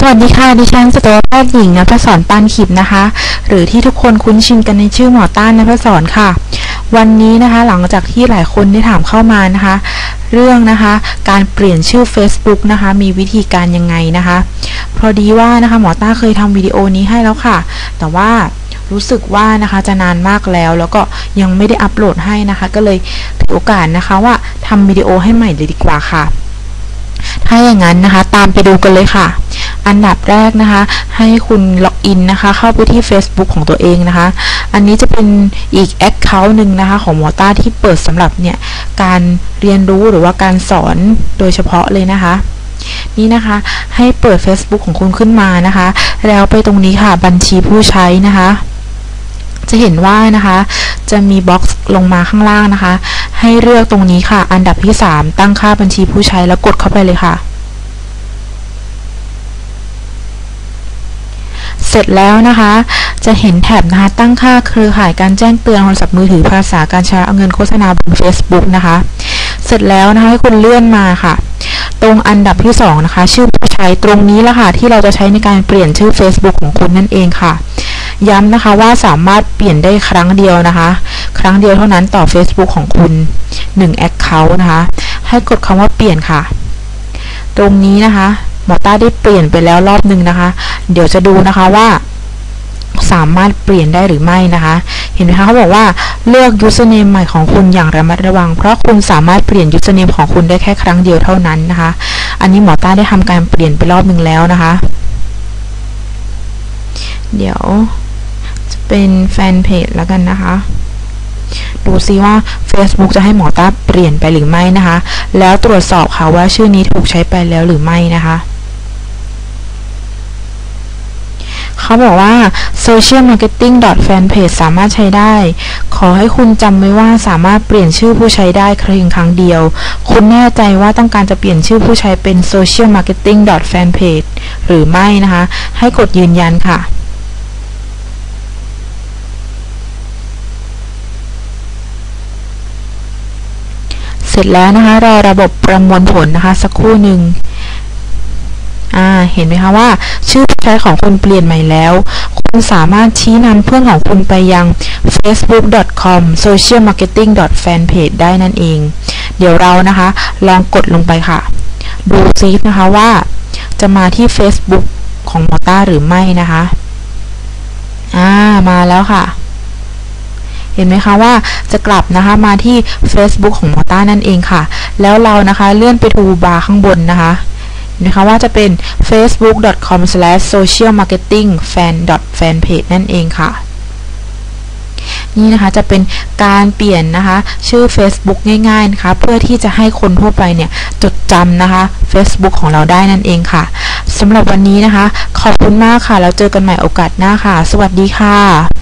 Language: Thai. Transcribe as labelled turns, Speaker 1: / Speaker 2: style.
Speaker 1: สวัสดีค่ะ ดิฉันสัตวแพทย์หญิงนภศรปานขิบนะคะ หรือที่ทุกคนคุ้นชินกันในชื่อหมอต้านนภศรค่ะ วันนี้นะคะหลังจากที่หลายคนได้ถามเข้ามานะคะ เรื่องนะคะการเปลี่ยนชื่อ Facebook นะคะ มีวิธีการยังไงนะคะ พอดีว่านะคะหมอต้าเคยทำวิดีโอนี้ให้แล้วค่ะ แต่ว่ารู้สึกว่านะคะจะนานมากแล้ว แล้วก็ยังไม่ได้อัปโหลดให้นะคะ ก็เลยถือโอกาสนะคะว่าทำวิดีโอให้ใหม่เลยดีกว่าค่ะ ถ้าอย่างนั้นนะคะ ตามไปดูกันเลยค่ะ อันดับแรกนะคะ ให้คุณล็อกอินนะคะ เข้าไปที่ Facebook ของตัวเองนะคะ อันนี้จะเป็นอีก Account หนึ่งนะคะ ของมอต้าที่เปิดสำหรับเนี่ย การเรียนรู้หรือว่าการสอนโดยเฉพาะเลยนะคะ นี่นะคะให้เปิด Facebook ของคุณขึ้นมานะคะ แล้วไปตรงนี้ค่ะบัญชีผู้ใช้นะคะ จะเห็นว่านะคะ จะมีบ็อกซ์ลงมาข้างล่างนะคะ ให้เลือกตรงนี้ค่ะ อันดับที่ 3 ตั้งค่าบัญชีผู้ใช้แล้วกดเข้าไปเลยค่ะเส ร็จแล้วนะคะ จะเห็นแถบนะคะตั้งค่าเครือข่ายการแจ้งเตือนโทรศัพท์มือถือภาษาการใช้เงินโฆษณาบน Facebook นะคะ เสร็จแล้วนะคะให้คุณเลื่อนมาค่ะ ตรงอันดับที่ 2 นะคะ ชื่อผู้ใช้ตรงนี้ละค่ะ ที่เราจะใช้ในการเปลี่ยนชื่อ Facebook ของคุณนั่นเองค่ะ ย้ำนะคะว่าสามารถเปลี่ยนได้ครั้งเดียวนะคะ ครั้งเดียวเท่านั้นต่อ Facebook ของคุณ1 Account นะคะ ให้กดคำว่าเปลี่ยนค่ะ ตรงนี้นะคะ มอต้าได้เปลี่ยนไปแล้วรอบหนึ่งนะคะ เดี๋ยวจะดูนะคะว่าสามารถเปลี่ยนได้หรือไม่นะคะ เห็นไหมคะเขาบอกว่าเลือก username ใหม่ของคุณอย่างระมัดระวัง เพราะคุณสามารถเปลี่ยน username ของคุณได้แค่ครั้งเดียวเท่านั้นนะคะ อันนี้หมอต้าได้ทำการเปลี่ยนไปรอบหนึ่งแล้วนะคะ เดี๋ยวจะเป็นแฟนเพจแล้วกันนะคะ ดูซิว่า Facebook จะให้หมอต้าเปลี่ยนไปหรือไม่นะคะ แล้วตรวจสอบค่ะว่าชื่อนี้ถูกใช้ไปแล้วหรือไม่นะคะ เขาบอกว่า social marketing fanpage สามารถใช้ได้ ขอให้คุณจำไว้ว่าสามารถเปลี่ยนชื่อผู้ใช้ได้เพียงครั้งเดียว คุณแน่ใจว่าต้องการจะเปลี่ยนชื่อผู้ใช้เป็น social marketing fanpage หรือไม่นะคะ ให้กดยืนยันค่ะเสร็จแล้วนะคะรอระบบประมวลผลนะคะ สักครู่หนึ่ง อ่า เห็นไหมคะว่า ชื่อใช้ของคุณเปลี่ยนใหม่แล้ว คุณสามารถชี้นำเพื่อนของคุณไปยัง facebook.com socialmarketing.fanpage ได้นั่นเอง เดี๋ยวเรานะคะ ลองกดลงไปค่ะ ดูซินะคะว่า จะมาที่ Facebook ของมอต้าหรือไม่นะคะ อ่า มาแล้วค่ะเห็นไหมคะว่าจะกลับนะคะมาที่ Facebook ของมอต้านั่นเองค่ะ แล้วเรานะคะเลื่อนไปดูบาร์ข้างบนนะคะ นไหมคะว่าจะเป็น facebook.com/socialmarketingfan.fanpage นั่นเองค่ะ นี่นะคะจะเป็นการเปลี่ยนนะคะ ชื่อ Facebook ง่ายๆนะคะ เพื่อที่จะให้คนทั่วไปเนี่ย จดจำนะคะ Facebook ของเราได้นั่นเองค่ะสำหรับวันนี้นะคะ ขอบคุณมากค่ะ แล้วเจอกันใหม่โอกาสหน้าค่ะ สวัสดีค่ะ